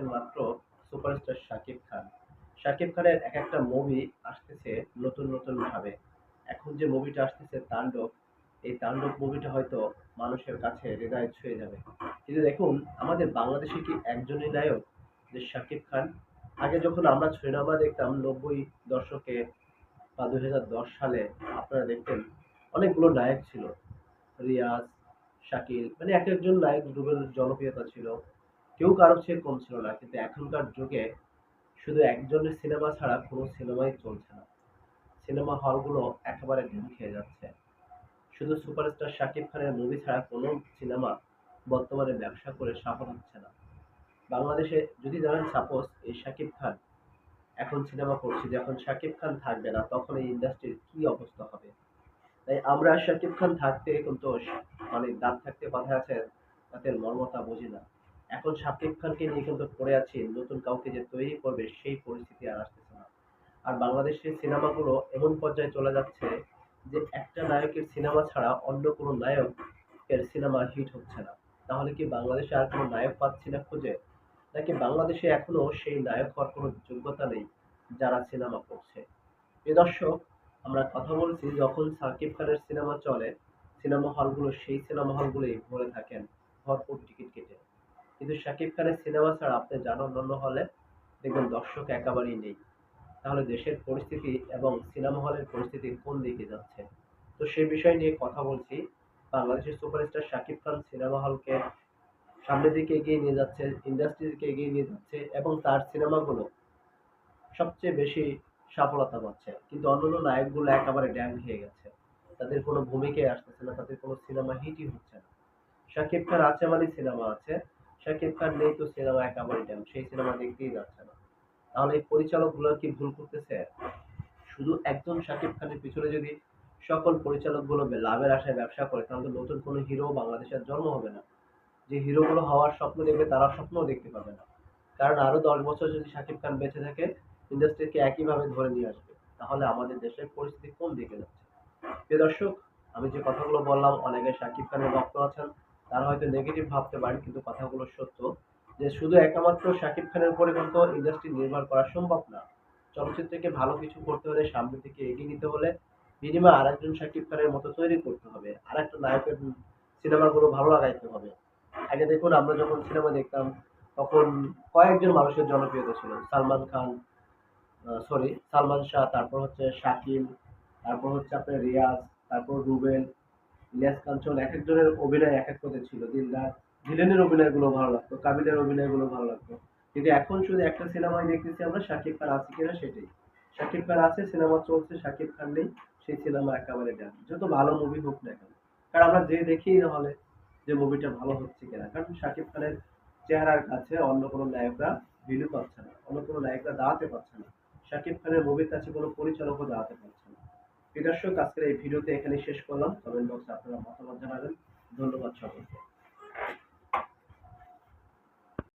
দেখছেন মাত্র সুপারস্টার শাকিব খান। শাকিব খানের এক একটা মুভি আসতেছে নতুন নতুন ভাবে। এখন যে মুভিটা আসতেছে তাণ্ডব, এই তাণ্ডব মুভিটা হয়তো মানুষের কাছে হৃদয় ছুঁয়ে যাবে। কিন্তু দেখুন, আমাদের বাংলাদেশে কি একজনই নায়ক যে শাকিব খান? আগে যখন আমরা সিনেমা দেখতাম, নব্বই দশকে বা দুই হাজার দশ সালে আপনারা দেখতেন, অনেকগুলো নায়ক ছিল। রিয়াজ, শাকিল মানে এক একজন নায়ক, রুবেল জনপ্রিয়তা ছিল। কেউ কারও চেয়ে কম ছিল না, কিন্তু এখনকার যুগে শুধু একজনের সিনেমা ছাড়া কোনো সিনেমাই চলছে না। সিনেমা হলগুলো একেবারে ঢিল খেয়ে যাচ্ছে। শুধু সুপারস্টার শাকিব খানের মুভি ছাড়া কোনো সিনেমা বর্তমানে ব্যবসা করে সফল হচ্ছে না। বাংলাদেশে যদি ধরেন সাপোজ এই শাকিব খান এখন সিনেমা করছে, যখন শাকিব খান থাকবে না, তখন এই ইন্ডাস্ট্রির কি অবস্থা হবে? তাই আমরা শাকিব খান থাকতে কিন্তু মানে দাঁত থাকতে কথা আছে, তাদের মর্মতা বুঝি না। এখন শাকিব খানকে নিয়ে কিন্তু পড়ে আছি, নতুন কাউকে যে তৈরি করবে সেই পরিস্থিতি আর আসতেছে না। আর বাংলাদেশের সিনেমাগুলো এমন পর্যায়ে চলে যাচ্ছে যে একটা নায়কের সিনেমা ছাড়া অন্য কোনো নায়ক এর সিনেমা হিট হচ্ছে না। তাহলে কি বাংলাদেশে আর কোনো নায়ক পাচ্ছি না খুঁজে? নাকি বাংলাদেশে এখনও সেই নায়ক হওয়ার কোনো যোগ্যতা নেই যারা সিনেমা করছে? এ দর্শক, আমরা কথা বলছি যখন সাকিব খানের সিনেমা চলে, সিনেমা হলগুলো সেই সিনেমা হলগুলোই ভরে থাকেন, ভরপুর টিকিট কেটে। কিন্তু শাকিব খানের সিনেমা ছাড়া আপনি যান অন্যান্য হলে দেখবেন দর্শক একেবারেই নেই। তাহলে দেশের পরিস্থিতি এবং সিনেমা হলের পরিস্থিতি কোন দিকে যাচ্ছে? তো সেই বিষয় নিয়ে কথা বলছি। বাংলাদেশের সুপারস্টার শাকিব খান সিনেমা হলকে সামনের দিকে এগিয়ে নিয়ে যাচ্ছে ইন্ডাস্ট্রিকে এগিয়ে নিয়ে যাচ্ছে এবং তার সিনেমাগুলো সবচেয়ে বেশি সফলতা পাচ্ছে। কিন্তু অন্যান্য নায়কগুলো একেবারে ড্যাম খেয়ে গেছে। তাদের কোনো ভূমিকায় আসতেছে না, তাদের কোনো সিনেমা হিটই হচ্ছে না। শাকিব খান আছে মানে সিনেমা আছে। শাকিব খান নেই তো সিনেমা একেবারে ড্যাম সেই সিনেমা দেখতেই যাচ্ছে না। তাহলে এই পরিচালকগুলো কি ভুল করতেছে? শুধু একজন শাকিব খানের পিছনে যদি সকল পরিচালকগুলো লাভের আশায় ব্যবসা করে, তাহলে নতুন কোনো হিরো বাংলাদেশের জন্ম হবে না। যে হিরোগুলো হওয়ার স্বপ্ন দেখবে, তারা স্বপ্নও দেখতে পাবে না। কারণ আরও দশ বছর যদি শাকিব খান বেঁচে থাকে, ইন্ডাস্ট্রিকে একইভাবে ধরে নিয়ে আসবে। তাহলে আমাদের দেশের পরিস্থিতি কোন দিকে যাচ্ছে? প্রিয় দর্শক, আমি যে কথাগুলো বললাম, অনেকে শাকিব খানের ভক্ত আছেন। তারা হয়তো নেগেটিভ ভাবতে পারেন কিন্তু কথাগুলো সত্য যে শুধু একমাত্র শাকিব খানের উপরে কিন্তু ইন্ডাস্ট্রি নির্ভর করা সম্ভব না। চলচ্চিত্রকে ভালো কিছু করতে হলে সামনের দিকে এগিয়ে নিতে হলে মিনিমাম আরেকজন শাকিব খানের মতো তৈরি করতে হবে আর একটা নায়কের সিনেমাগুলো ভালো লাগাইতে হবে। আগে দেখুন, আমরা যখন সিনেমা দেখতাম, তখন কয়েকজন মানুষের জনপ্রিয়তা ছিল। সালমান খান সরি সালমান শাহ, তারপর হচ্ছে শাকিল, তারপর হচ্ছে আপনার রিয়াজ, তারপর রুবেল ইলিয়াস কাঞ্চন এক একজনের অভিনয় এক এক পথে ছিল। দিলদার ভিলেনের অভিনয়গুলো ভালো লাগতো, কাবিলের অভিনয়গুলো ভালো লাগতো। কিন্তু এখন শুধু একটা সিনেমায় দেখতেছি আমরা, শাকিব খান আছে কিনা সেটাই। শাকিব খান আছে, সিনেমা চলছে, শাকিব খান নেই, সেই সিনেমা একেবারে দেন যত ভালো মুভি হোক না কেন। কারণ আমরা যে দেখি না হলে যে মুভিটা ভালো হচ্ছে কিনা। কারণ শাকিব খানের চেহারার কাছে অন্য কোনো নায়করা ভিডিও পাচ্ছে না, অন্য কোনো নায়করা দাঁড়াতে পারছে না। শাকিব খানের মুভির কাছে কোনো পরিচালকও দাঁড়াতে পারছে দর্শক আজকের এই ভিডিওতে এখানে শেষ করলাম। কমেন্ট বক্সে আপনারা মতামত জানাবেন। ধন্যবাদ সকলকে।